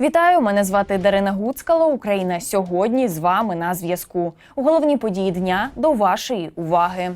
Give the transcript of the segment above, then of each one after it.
Вітаю, мене звати Дарина Гуцкало. Україна сьогодні з вами на зв'язку. Головні події дня до вашої уваги.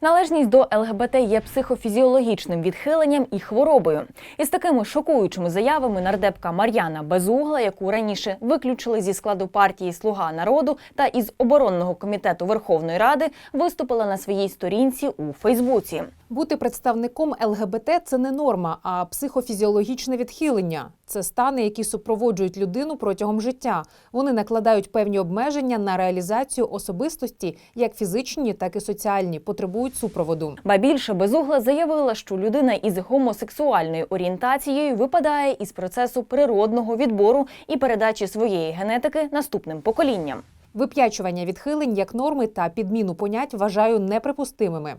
Належність до ЛГБТ є психофізіологічним відхиленням і хворобою. Із такими шокуючими заявами нардепка Мар'яна Безугла, яку раніше виключили зі складу партії Слуга народу та із оборонного комітету Верховної Ради, виступила на своїй сторінці у Фейсбуці. Бути представником ЛГБТ це не норма, а психофізіологічне відхилення. Це стани, які супроводжують людину протягом життя. Вони накладають певні обмеження на реалізацію особистості, як фізичні, так і соціальні, потребують супроводу. Ба більше безугла заявила, що людина із гомосексуальною орієнтацією випадає із процесу природного відбору і передачі своєї генетики наступним поколінням. Вип'ячування відхилень як норми та підміну понять вважаю неприпустимими.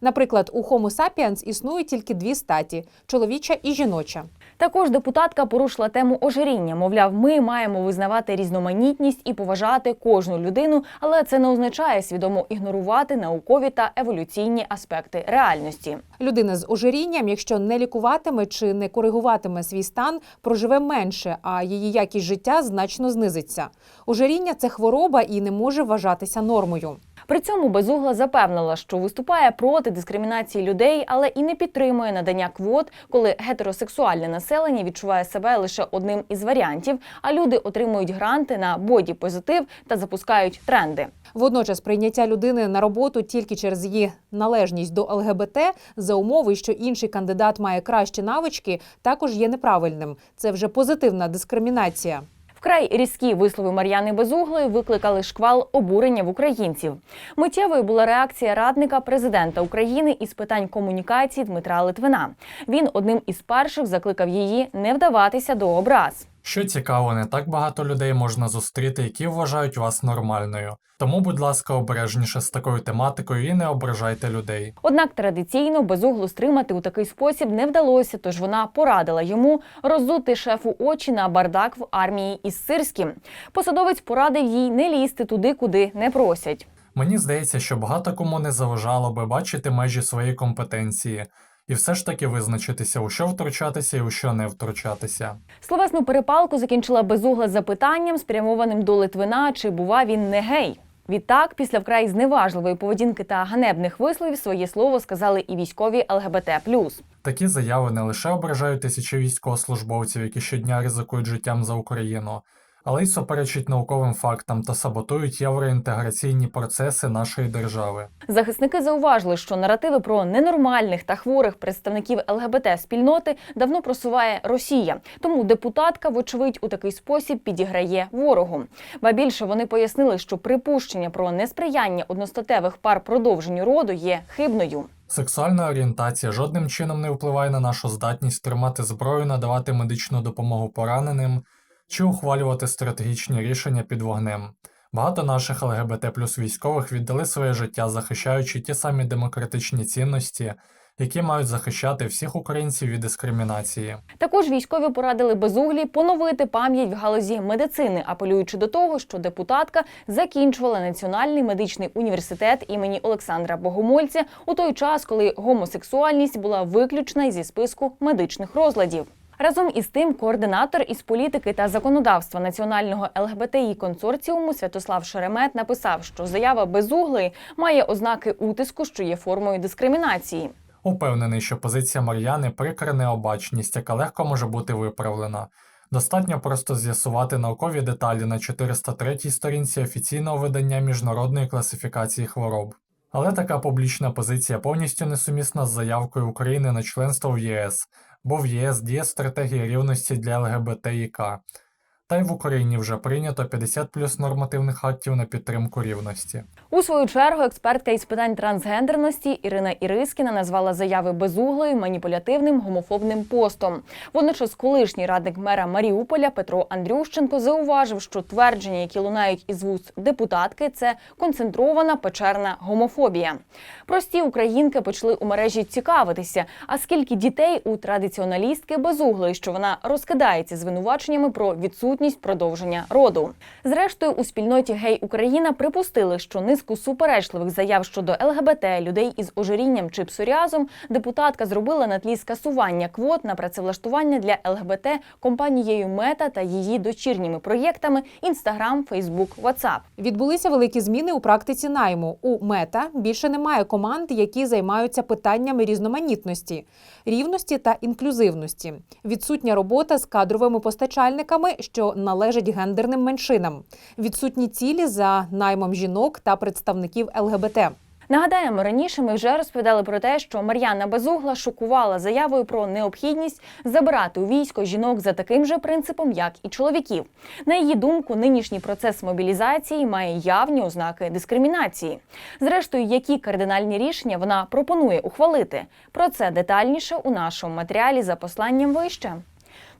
Наприклад, у Homo sapiens існують тільки дві статі чоловіча і жіноча. Також депутатка порушила тему ожиріння. Мовляв, ми маємо визнавати різноманітність і поважати кожну людину, але це не означає свідомо ігнорувати наукові та еволюційні аспекти реальності. Людина з ожирінням, якщо не лікуватиме чи не коригуватиме свій стан, проживе менше, а її якість життя значно знизиться. Ожиріння це хвороба і не може вважатися нормою. При цьому безугла запевнила, що виступає проти дискримінації людей, але і не підтримує надання квот, коли гетеросексуальне населення відчуває себе лише одним із варіантів, а люди отримують гранти на боді-позитив та запускають тренди. Водночас прийняття людини на роботу тільки через її належність до ЛГБТ за умови, що інший кандидат має кращі навички, також є неправильним. Це вже позитивна дискримінація. Вкрай різкі вислови Мар'яни Безуглої викликали шквал обурення в українців. Миттєвою була реакція радника президента України із питань комунікації Дмитра Литвина. Він одним із перших закликав її не вдаватися до образ. Що цікаво, не так багато людей можна зустріти, які вважають вас нормальною. Тому, будь ласка, обережніше з такою тематикою і не ображайте людей. Однак традиційно безуглу стримати у такий спосіб не вдалося, тож вона порадила йому роззути шефу очі на бардак в армії із Сирським. Посадовець порадив їй не лізти туди, куди не просять. Мені здається, що багато кому не заважало би бачити межі своєї компетенції і все ж таки визначитися, у що втручатися і у що не втручатися. Словесну перепалку закінчила безугла запитанням, спрямованим до Литвина, чи бува він не гей. Відтак, після вкрай зневажливої поведінки та ганебних висловів, своє слово сказали і військові ЛГБТ. Такі заяви не лише ображають тисячі військовослужбовців, які щодня ризикують життям за Україну, але й суперечать науковим фактам та саботують євроінтеграційні процеси нашої держави. Захисники зауважили, що наративи про ненормальних та хворих представників ЛГБТ спільноти давно просуває Росія. Тому депутатка, вочевидь, у такий спосіб підіграє ворогу. Ба більше вони пояснили, що припущення про несприяння одностатевих пар продовженню роду є хибною. Сексуальна орієнтація жодним чином не впливає на нашу здатність тримати зброю, надавати медичну допомогу пораненим чи ухвалювати стратегічні рішення під вогнем. Багато наших ЛГБТ плюс військових віддали своє життя, захищаючи ті самі демократичні цінності, які мають захищати всіх українців від дискримінації. Також військові порадили безуглі поновити пам'ять в галузі медицини, апелюючи до того, що депутатка закінчувала Національний медичний університет імені Олександра Богомольця у той час, коли гомосексуальність була виключена зі списку медичних розладів. Разом із тим, координатор із політики та законодавства національного ЛГБТІ консорціуму Святослав Шеремет написав, що заява безуглої має ознаки утиску, що є формою дискримінації. Упевнений, що позиція Мар'яни прикра необачність, яка легко може бути виправлена. Достатньо просто з'ясувати наукові деталі на 403 сторінці офіційного видання міжнародної класифікації хвороб. Але така публічна позиція повністю несумісна з заявкою України на членство в ЄС, бо в ЄС діє стратегія рівності для ЛГБТІК. Та й в Україні вже прийнято 50 плюс нормативних актів на підтримку рівності. У свою чергу експертка із питань трансгендерності Ірина Ірискіна назвала заяви безуглої маніпулятивним гомофобним постом. Водночас, колишній радник мера Маріуполя Петро Андрющенко зауважив, що твердження, які лунають із вуст депутатки, це концентрована печерна гомофобія. Прості українки почали у мережі цікавитися, а скільки дітей у традиціоналістки безуглої, що вона розкидається звинуваченнями про відсутність відсутність продовження роду. Зрештою, у спільноті Гей Україна припустили, що низку суперечливих заяв щодо ЛГБТ, людей із ожирінням чи псоріазом депутатка зробила на тлі скасування квот на працевлаштування для ЛГБТ компанією Мета та її дочірніми проєктами Інстаграм, Фейсбук, Ватсап. Відбулися великі зміни у практиці найму. У мета більше немає команд, які займаються питаннями різноманітності, рівності та інклюзивності. Відсутня робота з кадровими постачальниками, що належать гендерним меншинам. Відсутні цілі за наймом жінок та представників ЛГБТ. Нагадаємо, раніше ми вже розповідали про те, що Мар'яна Безугла шокувала заявою про необхідність забирати у військо жінок за таким же принципом, як і чоловіків. На її думку, нинішній процес мобілізації має явні ознаки дискримінації. Зрештою, які кардинальні рішення вона пропонує ухвалити. Про це детальніше у нашому матеріалі за посланням вище.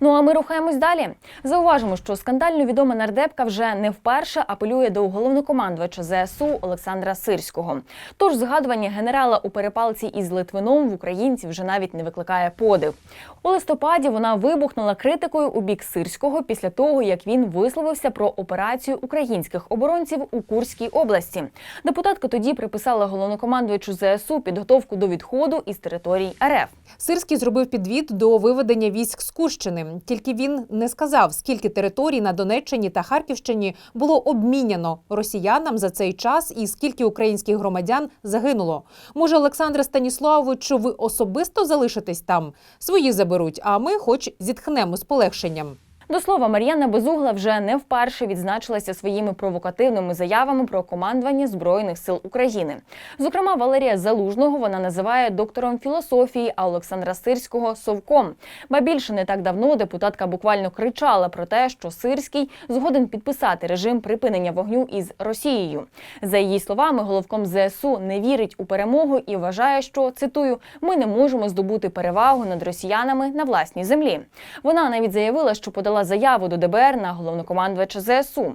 Ну а ми рухаємось далі. Зауважимо, що скандально відома нардепка вже не вперше апелює до головнокомандувача ЗСУ Олександра Сирського. Тож згадування генерала у перепалці із Литвином в українців вже навіть не викликає подив. У листопаді вона вибухнула критикою у бік Сирського після того, як він висловився про операцію українських оборонців у Курській області. Депутатка тоді приписала головнокомандувачу ЗСУ підготовку до відходу із територій РФ. Сирський зробив підвід до виведення військ з Курщини. Тільки він не сказав, скільки територій на Донеччині та Харківщині було обміняно росіянам за цей час і скільки українських громадян загинуло. Може, Олександре Станіславовичу, ви особисто залишитесь там? Свої заберуть, а ми, хоч зітхнемо з полегшенням. До слова, Мар'яна Безугла вже не вперше відзначилася своїми провокативними заявами про командування збройних сил України. Зокрема, Валерія Залужного вона називає доктором філософії, а Олександра Сирського совком. Ба більше не так давно депутатка буквально кричала про те, що Сирський згоден підписати режим припинення вогню із Росією. За її словами, головком ЗСУ не вірить у перемогу і вважає, що цитую: ми не можемо здобути перевагу над росіянами на власній землі. Вона навіть заявила, що подала заяву до ДБР на головнокомандувача ЗСУ.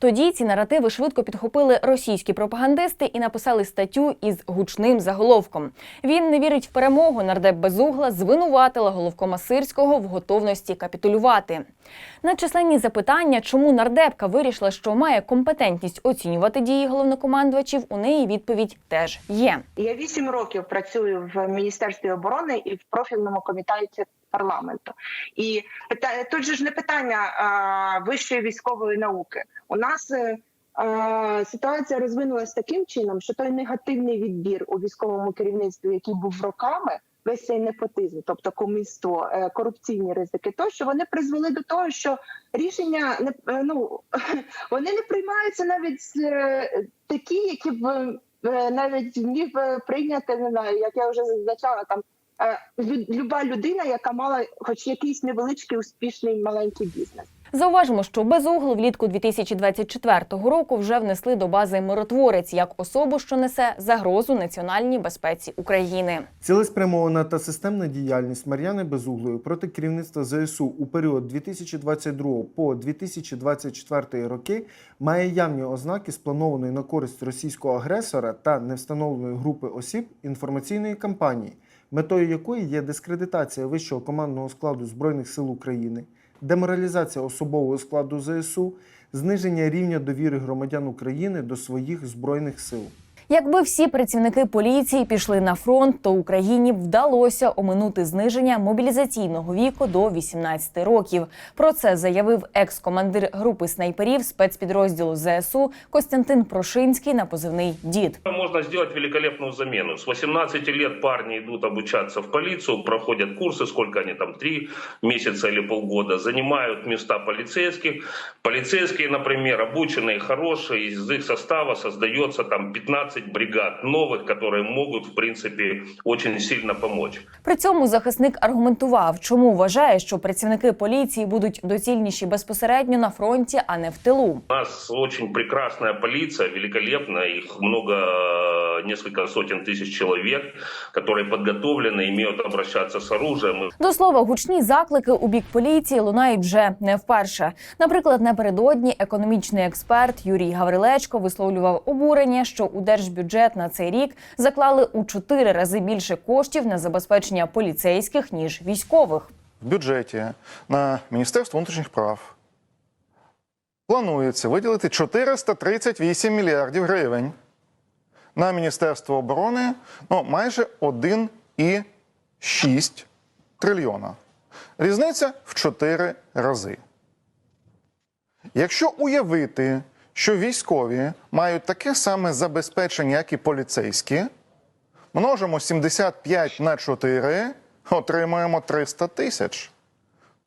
Тоді ці наративи швидко підхопили російські пропагандисти і написали статтю із гучним заголовком. Він не вірить в перемогу. Нардеп Безугла звинуватила головкома Сирського в готовності капітулювати. На численні запитання, чому нардепка вирішила, що має компетентність оцінювати дії головнокомандувачів, у неї відповідь теж є. Я вісім років працюю в міністерстві оборони і в профільному комітеті парламенту. І тут же ж не питання вищої військової науки. У нас е, ситуація розвинулася таким чином, що той негативний відбір у військовому керівництві, який був роками. Весь цей непотизм, тобто коміство, е, корупційні ризики, тощо вони призвели до того, що рішення не е, ну вони не приймаються навіть такі, які б навіть міг прийняти, не знаю, як я вже зазначала, там люба людина, яка мала хоч якийсь невеличкий успішний маленький бізнес. Зауважимо, що Безугл влітку 2024 року вже внесли до бази миротворець як особу, що несе загрозу національній безпеці України. Цілеспрямована та системна діяльність Мар'яни Безуглої проти керівництва ЗСУ у період 2022 по 2024 роки має явні ознаки спланованої на користь російського агресора та невстановленої групи осіб інформаційної кампанії, метою якої є дискредитація вищого командного складу Збройних сил України, деморалізація особового складу ЗСУ, зниження рівня довіри громадян України до своїх збройних сил. Якби всі працівники поліції пішли на фронт, то Україні вдалося оминути зниження мобілізаційного віку до 18 років. Про це заявив екс-командир групи снайперів спецпідрозділу ЗСУ Костянтин Прошинський на позивний дід. Можно сделать великолепную замену. С 18 лет парни идут обучаться в полицию, проходят курсы, сколько они там, три месяца или полгода, занимают места полицейских. Полицейские, например, обученные, хорошие, из их состава создается там 15 бригад новых, которые могут, в принципе, очень сильно помочь. При цьому захисник аргументував, чому вважає, що працівники поліції будуть доцільніші безпосередньо на фронті, а не в тилу. У нас очень прекрасная полиция, великолепная, их много, э, несколько сотен тысяч человек, которые подготовлены, умеют обращаться с оружием. И До слова, гучні заклики у бік поліції лунають вже не вперше. Наприклад, напередодні економічний експерт Юрій Гаврилечко висловлював обурення, що у держбюджет на цей рік заклали у чотири рази більше коштів на забезпечення поліцейських ніж військових. в бюджеті на Міністерство внутрішніх прав планується виділити 438 мільярдів гривень на Міністерство оборони ну, майже 1,6 трильйона. Різниця в 4 рази. Якщо уявити, що військові мають таке саме забезпечення, як і поліцейські, множимо 75 на 4, отримуємо 300 тисяч.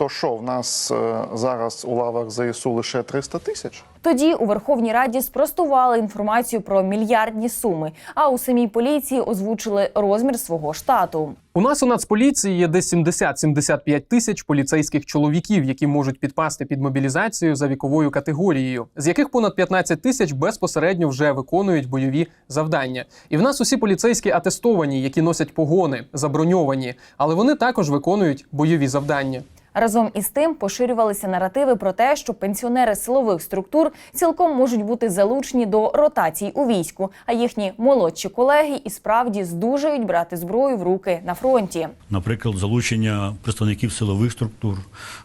То що в нас е, зараз у лавах ЗСУ лише 300 тисяч? Тоді у Верховній Раді спростували інформацію про мільярдні суми, а у самій поліції озвучили розмір свого штату. У нас у Нацполіції є десь 70-75 тисяч поліцейських чоловіків, які можуть підпасти під мобілізацію за віковою категорією, з яких понад 15 тисяч безпосередньо вже виконують бойові завдання. І в нас усі поліцейські атестовані, які носять погони, заброньовані, але вони також виконують бойові завдання. Разом із тим поширювалися наративи про те, що пенсіонери силових структур цілком можуть бути залучені до ротацій у війську, а їхні молодші колеги і справді здужають брати зброю в руки на фронті. наприклад, залучення представників силових структур,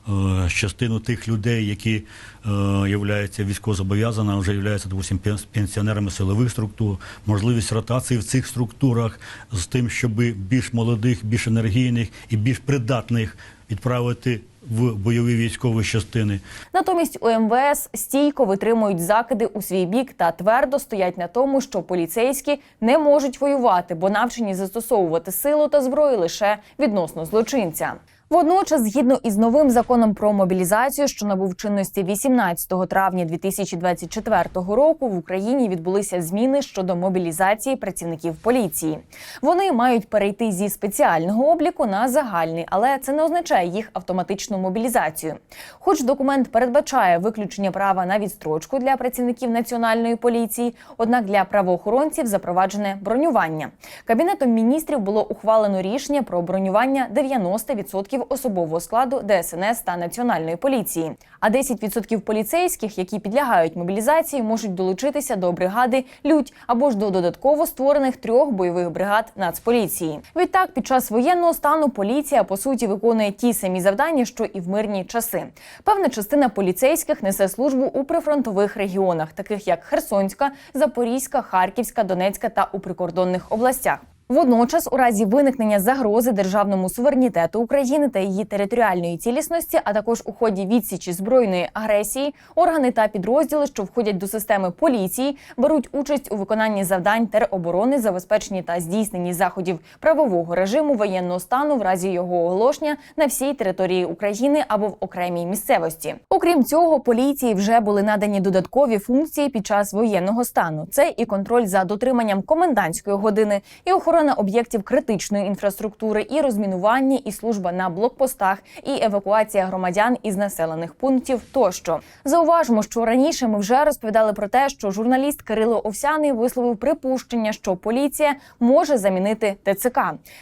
е, частину тих людей, які е, являються військовозобов'язаними, вже являються допустим, пен- пенсіонерами силових структур, можливість ротації в цих структурах з тим, щоб більш молодих, більш енергійних і більш придатних відправити в бойові військові частини. Натомість у МВС стійко витримують закиди у свій бік та твердо стоять на тому, що поліцейські не можуть воювати, бо навчені застосовувати силу та зброю лише відносно злочинця. Водночас, згідно із новим законом про мобілізацію, що набув чинності 18 травня 2024 року, в Україні відбулися зміни щодо мобілізації працівників поліції. Вони мають перейти зі спеціального обліку на загальний, але це не означає їх автоматичну мобілізацію. Хоч документ передбачає виключення права на відстрочку для працівників національної поліції, однак для правоохоронців запроваджене бронювання. Кабінетом міністрів було ухвалено рішення про бронювання 90% особового складу ДСНС та національної поліції. А 10% поліцейських, які підлягають мобілізації, можуть долучитися до бригади Людь або ж до додатково створених трьох бойових бригад Нацполіції. Відтак, під час воєнного стану поліція по суті виконує ті самі завдання, що і в мирні часи. Певна частина поліцейських несе службу у прифронтових регіонах, таких як Херсонська, Запорізька, Харківська, Донецька та у прикордонних областях. Водночас, у разі виникнення загрози державному суверенітету України та її територіальної цілісності, а також у ході відсічі збройної агресії, органи та підрозділи, що входять до системи поліції, беруть участь у виконанні завдань тероборони, забезпеченні та здійсненні заходів правового режиму воєнного стану в разі його оголошення на всій території України або в окремій місцевості. Окрім цього, поліції вже були надані додаткові функції під час воєнного стану. Це і контроль за дотриманням комендантської години, і охорона об'єктів критичної інфраструктури, і розмінування, і служба на блокпостах, і евакуація громадян із населених пунктів. Тощо зауважимо, що раніше ми вже розповідали про те, що журналіст Кирило Овсяний висловив припущення, що поліція може замінити ТЦК.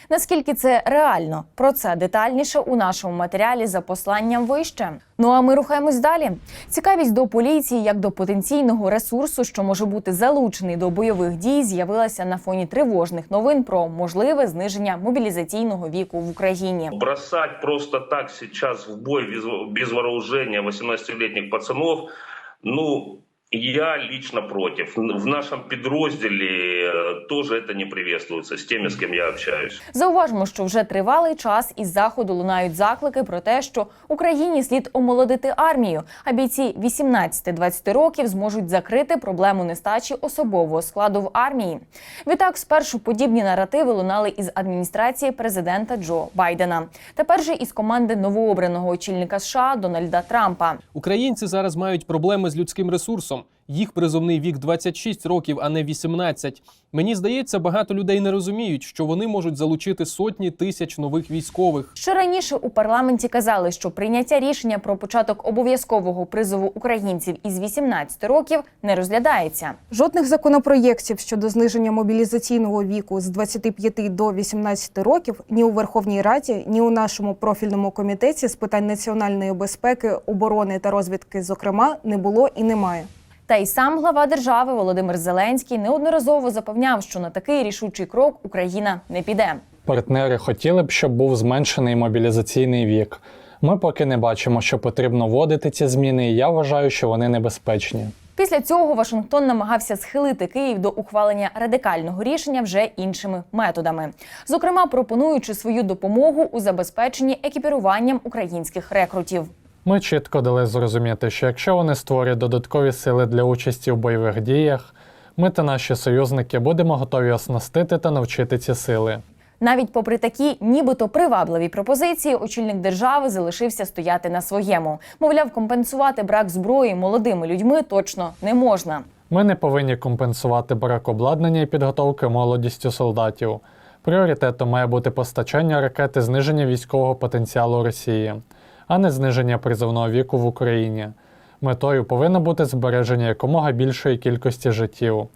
Наскільки це реально? Про це детальніше у нашому матеріалі за посланням вище. Ну а ми рухаємось далі. Цікавість до поліції як до потенційного ресурсу, що може бути залучений до бойових дій, з'явилася на фоні тривожних новин про можливе зниження мобілізаційного віку в Україні. Бросать просто так зараз в бой без, вооруження вооружения 18-летних пацанов, ну, я лично против. В нашем подразделе э, тоже это не приветствуется с теми, с кем я общаюсь. Зауважимо, що вже тривалий час із заходу лунають заклики про те, що Україні слід омолодити армію, а бійці 18-20 років зможуть закрити проблему нестачі особового складу в армії. Відтак, спершу подібні наративи лунали із адміністрації президента Джо Байдена. Тепер же із команди новообраного очільника США Дональда Трампа. Українці зараз мають проблеми з людським ресурсом. Їх призовний вік 26 років, а не 18. Мені здається, багато людей не розуміють, що вони можуть залучити сотні тисяч нових військових. Ще раніше у парламенті казали, що прийняття рішення про початок обов'язкового призову українців із 18 років не розглядається. Жодних законопроєктів щодо зниження мобілізаційного віку з 25 до 18 років ні у Верховній Раді, ні у нашому профільному комітеті з питань національної безпеки, оборони та розвідки, зокрема, не було і немає. Та й сам глава держави Володимир Зеленський неодноразово запевняв, що на такий рішучий крок Україна не піде. Партнери хотіли б, щоб був зменшений мобілізаційний вік. Ми поки не бачимо, що потрібно вводити ці зміни, і я вважаю, що вони небезпечні. Після цього Вашингтон намагався схилити Київ до ухвалення радикального рішення вже іншими методами, зокрема пропонуючи свою допомогу у забезпеченні екіпіруванням українських рекрутів. Ми чітко дали зрозуміти, що якщо вони створять додаткові сили для участі у бойових діях, ми та наші союзники будемо готові оснастити та навчити ці сили. Навіть попри такі, нібито привабливі пропозиції, очільник держави залишився стояти на своєму. Мовляв, компенсувати брак зброї молодими людьми точно не можна. Ми не повинні компенсувати брак обладнання і підготовки молодістю солдатів. Пріоритетом має бути постачання ракет і зниження військового потенціалу Росії, а не зниження призовного віку в Україні. Метою повинно бути збереження якомога більшої кількості життів,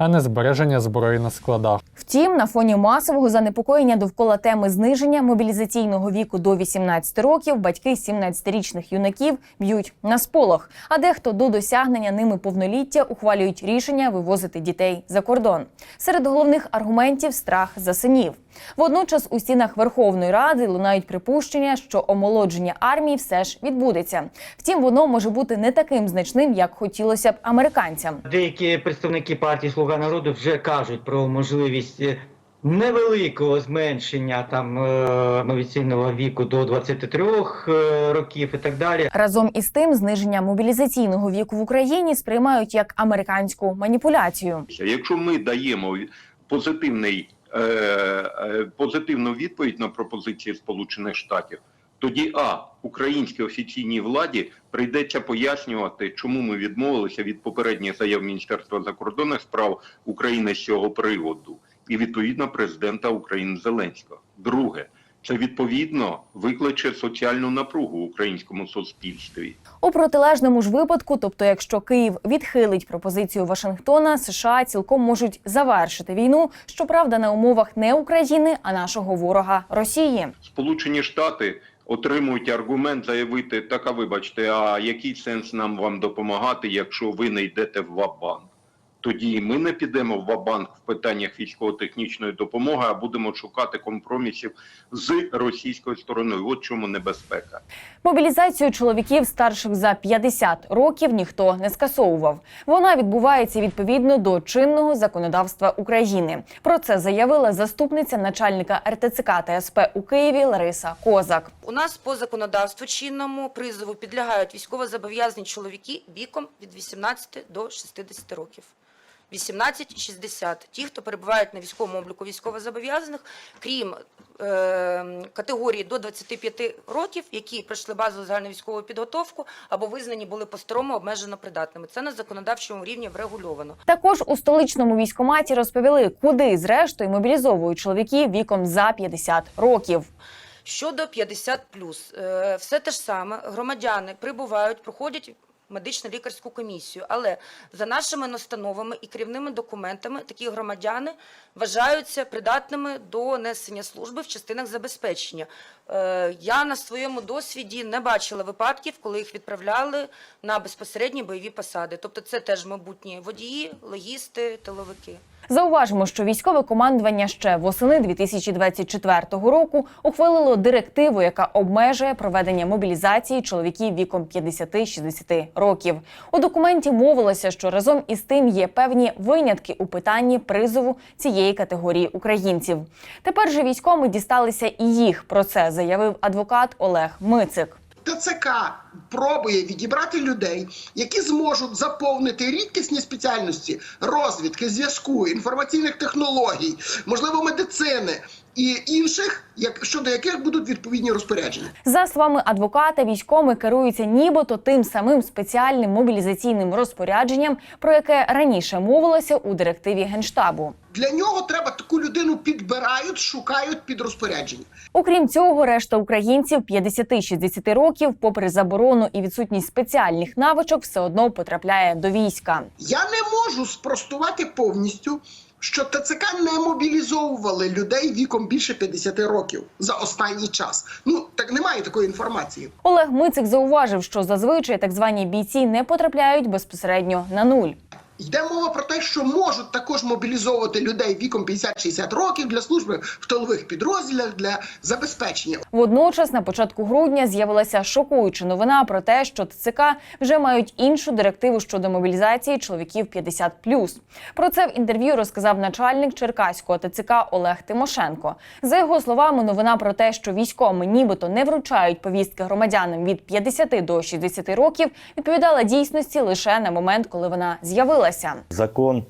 а не збереження зброї на складах. Втім, на фоні масового занепокоєння довкола теми зниження мобілізаційного віку до 18 років батьки 17-річних юнаків б'ють на сполох, а дехто до досягнення ними повноліття ухвалюють рішення вивозити дітей за кордон. Серед головних аргументів страх за синів. Водночас у стінах Верховної Ради лунають припущення, що омолодження армії все ж відбудеться. Втім, воно може бути не таким значним, як хотілося б американцям. Деякі представники партії Слуга народу вже кажуть про можливість е, невеликого зменшення там е, віку до 23 е, років і так далі. Разом із тим, зниження мобілізаційного віку в Україні сприймають як американську маніпуляцію. Якщо ми даємо позитивний, е, позитивну відповідь на пропозиції Сполучених Штатів, тоді а українській офіційній владі прийдеться пояснювати, чому ми відмовилися від попередніх заяв Міністерства закордонних справ України з цього приводу, і відповідно президента України Зеленського. Друге, це відповідно викличе соціальну напругу в українському суспільстві. У протилежному ж випадку, тобто, якщо Київ відхилить пропозицію Вашингтона, США цілком можуть завершити війну, щоправда, на умовах не України, а нашого ворога Росії. Сполучені Штати отримують аргумент заявити: так, а вибачте, а який сенс нам вам допомагати, якщо ви не йдете в Вабанк? Тоді і ми не підемо в Вабанк в питаннях військово-технічної допомоги, а будемо шукати компромісів з російською стороною. От чому небезпека. Мобілізацію чоловіків старших за 50 років ніхто не скасовував. Вона відбувається відповідно до чинного законодавства України. Про це заявила заступниця начальника РТЦК та СП у Києві Лариса Козак. У нас по законодавству чинному призову підлягають військовозобов'язані чоловіки віком від 18 до 60 років. 18-60. Ті, хто перебувають на військовому обліку військовозобов'язаних, крім е, категорії до 25 років, які пройшли базову загальновійськову підготовку або визнані були по-старому обмежено придатними. Це на законодавчому рівні врегульовано. Також у столичному військкоматі розповіли, куди зрештою мобілізовують чоловіків віком за 50 років. Щодо 50 е, все те ж саме. Громадяни прибувають, проходять медично-лікарську комісію. Але за нашими настановами і керівними документами такі громадяни вважаються придатними до несення служби в частинах забезпечення. Е, Я на своєму досвіді не бачила випадків, коли їх відправляли на безпосередні бойові посади. Тобто це теж майбутні водії, логісти, тиловики. Зауважимо, що військове командування ще восени 2024 року ухвалило директиву, яка обмежує проведення мобілізації чоловіків віком 50-60 років. У документі мовилося, що разом із тим є певні винятки у питанні призову цієї категорії українців. Тепер же військовими дісталися і їх. Про це заявив адвокат Олег Мицик. ТЦК пробує відібрати людей, які зможуть заповнити рідкісні спеціальності розвідки, зв'язку, інформаційних технологій, можливо, медицини і інших, як щодо яких будуть відповідні розпорядження. За словами адвоката, військовими керуються нібито тим самим спеціальним мобілізаційним розпорядженням, про яке раніше мовилося у директиві генштабу. Для нього треба таку людину підбирають, шукають під розпорядження. Окрім цього, решта українців 50-60 років, попри заборону і відсутність спеціальних навичок, все одно потрапляє до війська. Я не можу спростувати повністю. Що ТЦК не мобілізовували людей віком більше 50 років за останній час. Ну так немає такої інформації. Олег Мицик зауважив, що зазвичай так звані бійці не потрапляють безпосередньо на нуль. Йде мова про те, що можуть також мобілізовувати людей віком 50-60 років для служби в тилових підрозділах для забезпечення. Водночас, на початку грудня з'явилася шокуюча новина про те, що ТЦК вже мають іншу директиву щодо мобілізації чоловіків 50+. Про це в інтерв'ю розказав начальник Черкаського ТЦК Олег Тимошенко. За його словами, новина про те, що військовим нібито не вручають повістки громадянам від 50 до 60 років, відповідала дійсності лише на момент, коли вона з'явилася. Закон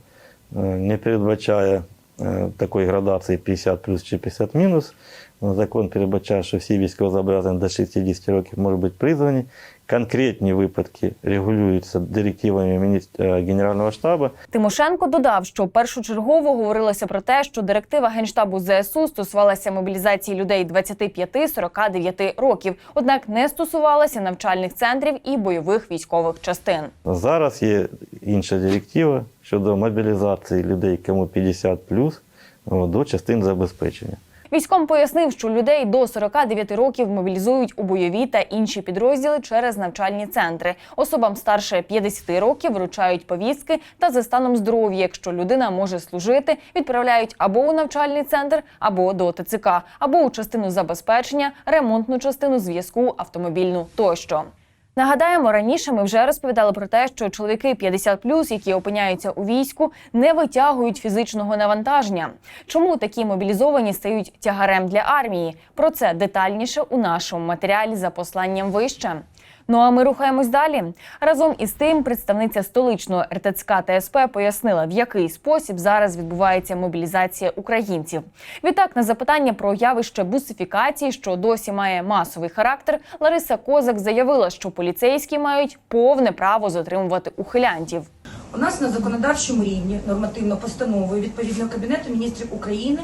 е, не передбачає е, такої градації 50 плюс чи 50 мінус. Закон передбачає, що всі військовозобов'язані до 60 років можуть бути призвані. Конкретні випадки регулюються директивами е, Генерального штабу. Тимошенко додав, що першочергово говорилося про те, що директива генштабу ЗСУ стосувалася мобілізації людей 25-49 років, однак не стосувалася навчальних центрів і бойових військових частин. Зараз є інша директива щодо мобілізації людей, кому 50 плюс, до частин забезпечення. Військом пояснив, що людей до 49 років мобілізують у бойові та інші підрозділи через навчальні центри. Особам старше 50 років вручають повістки та за станом здоров'я, якщо людина може служити, відправляють або у навчальний центр, або до ТЦК, або у частину забезпечення, ремонтну частину зв'язку, автомобільну тощо. Нагадаємо, раніше ми вже розповідали про те, що чоловіки 50+, які опиняються у війську, не витягують фізичного навантаження. Чому такі мобілізовані стають тягарем для армії? Про це детальніше у нашому матеріалі за посланням вище. Ну а ми рухаємось далі. Разом із тим, представниця столичного РТЦК ТСП пояснила, в який спосіб зараз відбувається мобілізація українців. Відтак, на запитання про явище бусифікації, що досі має масовий характер, Лариса Козак заявила, що поліцейські мають повне право затримувати ухилянтів. У нас на законодавчому рівні нормативно постановою відповідного Кабінету міністрів України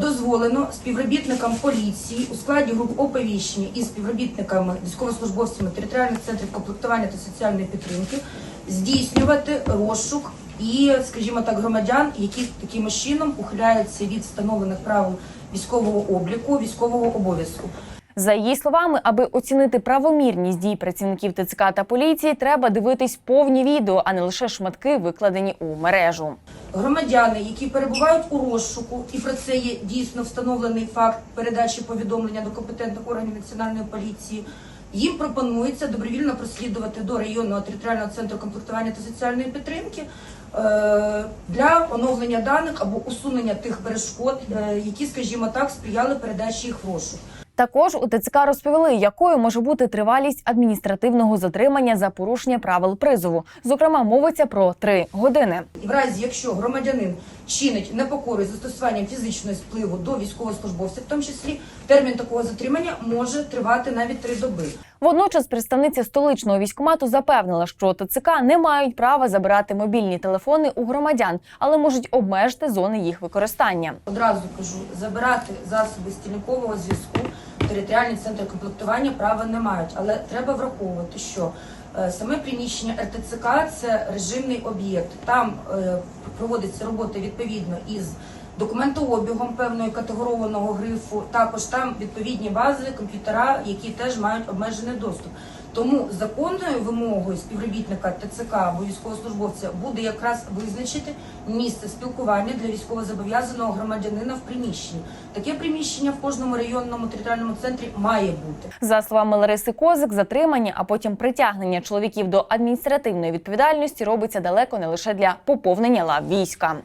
дозволено співробітникам поліції у складі груп оповіщення і співробітниками військовослужбовцями територіальних центрів комплектування та соціальної підтримки здійснювати розшук і, скажімо так, громадян, які таким чином ухиляються від встановлених правил військового обліку, військового обов'язку. За її словами, аби оцінити правомірність дій працівників ТЦК та поліції, треба дивитись повні відео, а не лише шматки, викладені у мережу. Громадяни, які перебувають у розшуку, і про це є дійсно встановлений факт передачі повідомлення до компетентних органів національної поліції. Їм пропонується добровільно прослідувати до районного територіального центру комплектування та соціальної підтримки е, для оновлення даних або усунення тих перешкод, е, які, скажімо так, сприяли передачі їх в розшук. Також у ТЦК розповіли, якою може бути тривалість адміністративного затримання за порушення правил призову. Зокрема, мовиться про три години. В разі, якщо громадянин чинить непокору із застосуванням фізичного впливу до військовослужбовця, в тому числі термін такого затримання може тривати навіть три доби. Водночас представниця столичного військкомату запевнила, що ТЦК не мають права забирати мобільні телефони у громадян, але можуть обмежити зони їх використання. Одразу кажу, забирати засоби стільникового зв'язку територіальні центри комплектування права не мають, але треба враховувати, що е, саме приміщення РТЦК це режимний об'єкт. Там е, проводиться робота відповідно із документообігом певної категорованого грифу. Також там відповідні бази, комп'ютера, які теж мають обмежений доступ. Тому законною вимогою співробітника ТЦК або військовослужбовця буде якраз визначити місце спілкування для військовозобов'язаного громадянина в приміщенні. Таке приміщення в кожному районному територіальному центрі має бути. За словами Лариси Козик, затримання, а потім притягнення чоловіків до адміністративної відповідальності робиться далеко не лише для поповнення лав війська.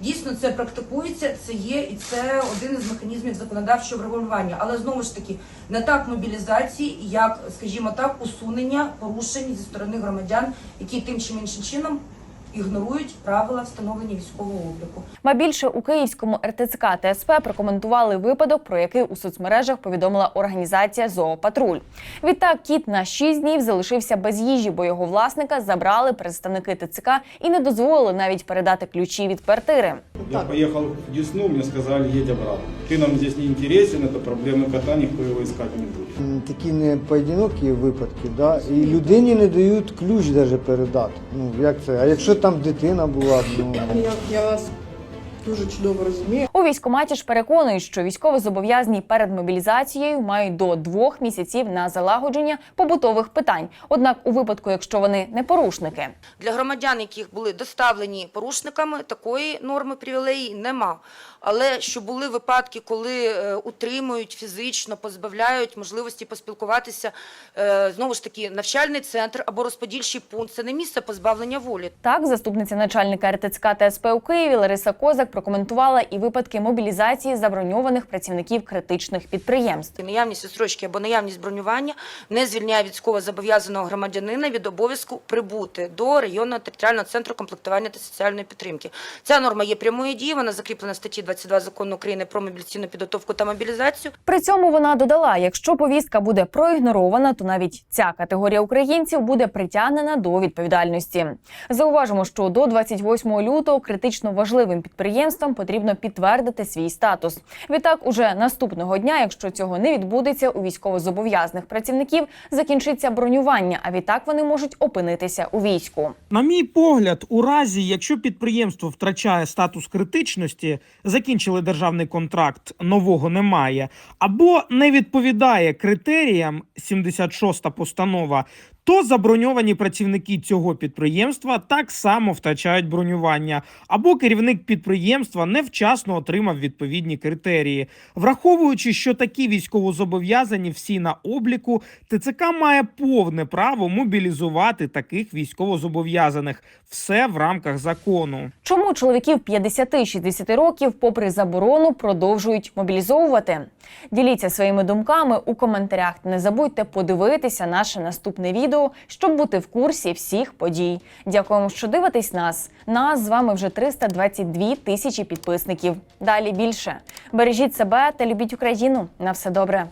Дійсно, це практикується, це є, і це один із механізмів законодавчого врегулювання. Але знову ж таки, не так мобілізації, як, скажімо так, усунення порушень зі сторони громадян, які тим чи іншим чином ігнорують правила встановлення військового обліку. Ба більше у київському РТЦК ТСП прокоментували випадок, про який у соцмережах повідомила організація Зоопатруль. Відтак кіт на 6 днів залишився без їжі, бо його власника забрали представники ТЦК і не дозволили навіть передати ключі від квартири. Я поехал в Десну, мне сказали, едь обратно. Ты нам здесь не интересен, это проблемы кота, никто его искать не будет. М, Такі не поодинокі випадки, да? і людині не дають ключ навіть передати. Ну як це? А якщо там дитина була, ну Я, я вас дуже чудово розумію. У військкоматі ж переконують, що військовозобов'язані перед мобілізацією мають до двох місяців на залагодження побутових питань. Однак, у випадку, якщо вони не порушники, Для громадян, яких були доставлені порушниками, такої норми привілеї нема. Але що були випадки, коли е, утримують фізично, позбавляють можливості поспілкуватися, е, знову ж таки, навчальний центр або розподільчий пункт це не місце позбавлення волі. Так, заступниця начальника РТЦК та СП у Києві Лариса Козак прокоментувала і випадки мобілізації заброньованих працівників критичних підприємств. Наявність відстрочки або наявність бронювання не звільняє військовозобов'язаного громадянина від обов'язку прибути до районного територіального центру комплектування та соціальної підтримки. Ця норма є прямої дії, вона закріплена в статті 22 закону України про мобілізаційну підготовку та мобілізацію. При цьому вона додала: якщо повістка буде проігнорована, то навіть ця категорія українців буде притягнена до відповідальності. Зауважимо, що до 28 лютого критично важливим підприємствам потрібно підтвердити свій статус. Відтак, уже наступного дня, якщо цього не відбудеться, у військовозобов'язаних працівників закінчиться бронювання. А відтак вони можуть опинитися у війську. На мій погляд, у разі, якщо підприємство втрачає статус критичності, закінчили державний контракт, нового немає, або не відповідає критеріям 76-та постанова, то заброньовані працівники цього підприємства так само втрачають бронювання, або керівник підприємства невчасно отримав відповідні критерії. Враховуючи, що такі військовозобов'язані всі на обліку, ТЦК має повне право мобілізувати таких військовозобов'язаних. Все в рамках закону. Чому чоловіків 50-60 років, попри заборону, продовжують мобілізовувати? Діліться своїми думками у коментарях. Не забудьте подивитися наше наступне відео, щоб бути в курсі всіх подій. Дякуємо, що дивитесь нас. Нас з вами вже 322 тисячі підписників. Далі більше. Бережіть себе та любіть Україну. На все добре.